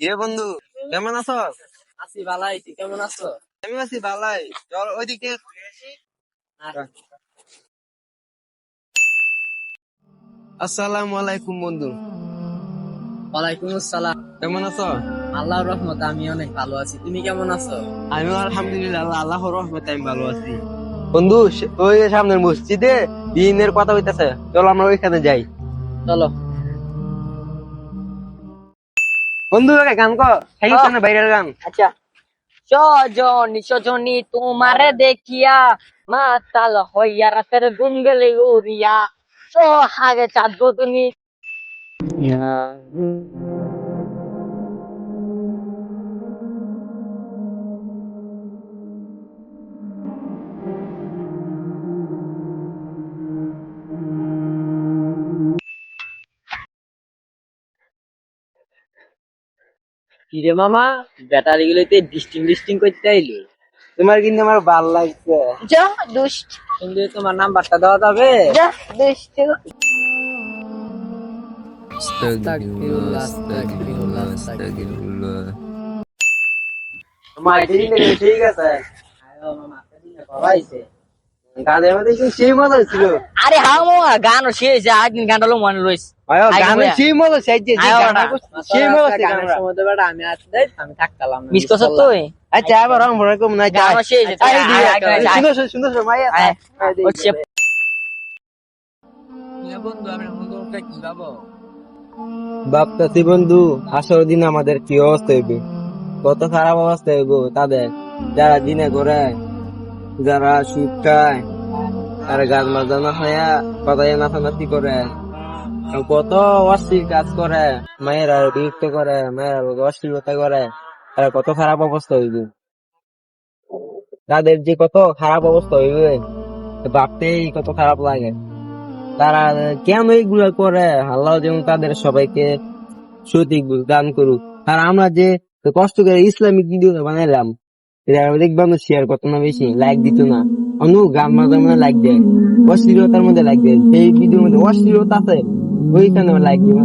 এ বন্ধু কেমন আছো? আছি ভালাই তুই কেমন আছো? আমি আছি ভালাই। চল ওইদিকে। আসসালামু আলাইকুম বন্ধু। ওয়ালাইকুম আসসালাম। কেমন আছো? আল্লাহর রহমত আমি অনেক ভালো আছি। তুমি কেমন আছো? আমি আলহামদুলিল্লাহ আল্লাহ আল্লাহর রহমতে আমি ভালো আছি। বন্ধু ওই সামনের মসজিদে দিনের কথা হইতাছে। চল আমরা ওইখানে যাই। চলো। বন্ধু গান কর বাইরের গান। আচ্ছা। সজনী সজনী তোমারে দেখিয়া মাতাল হইয়া রাতের গুন গেলে উড়িয়া। সোহাগে চাঁদ তুমি। কিরে মামা? ব্যাটারি গুলোতে ডিস্টিং ডিস্টিং করতে আইলো তোমার কিন্তু আমার ভালো লাগছে। যা দুষ্ট। কিন্তু তোমার নাম্বারটা দেওয়া যাবে? যা দুষ্ট। ঠিক আছে। হয়েছে মধ্যে কিন্তু সেই মজা ছিল? আরে হাও মামা গান শেষ একদিন গানটা হলো মনে রয়েছে আয়ো আগে সেই মজা সেই যে যে আয়ো গানটা না। করছে, সেই মজা গানের সময় তো বেটা আমি আসতে আমি থাকতাম মিস করছ তুই? আচ্ছা আবার রং ভরা কম না শেষ। সুন্দর সুন্দর বন্ধু আমি আমাকে কি ভাবো? ভাবতেছি বন্ধু আসর দিন আমাদের কি অবস্থা হইবে? কত খারাপ অবস্থা হইব তাদের যারা দিনে করে যারা সুদ খায়। তারা গান বাজানো হইয়া কথায় নাচানাচি করে। কত অশ্লীল কাজ করে। মায়েরা বিরক্ত করে, মায়েরা অশ্লীলতা করে। তারা কত খারাপ অবস্থা হইবে। তাদের যে কত খারাপ অবস্থা হইবে ভাবতেই কত খারাপ লাগে। তারা কেন এইগুলা করে? আল্লাহ যেমন তাদের সবাইকে সঠিক দান করুক। আর আমরা যে কষ্ট করে ইসলামিক ভিডিও বানাইলাম, এটা দেখবাম শেয়ার করতো না বেশি লাইক দিত না। অন্য গান মাঝে মধ্যে লাইক দেয়। অশ্লীলতার মধ্যে লাইক দেয়। সেই ভিডিওর মধ্যে অশ্লীলতা আছে। ওইখানে লাইক না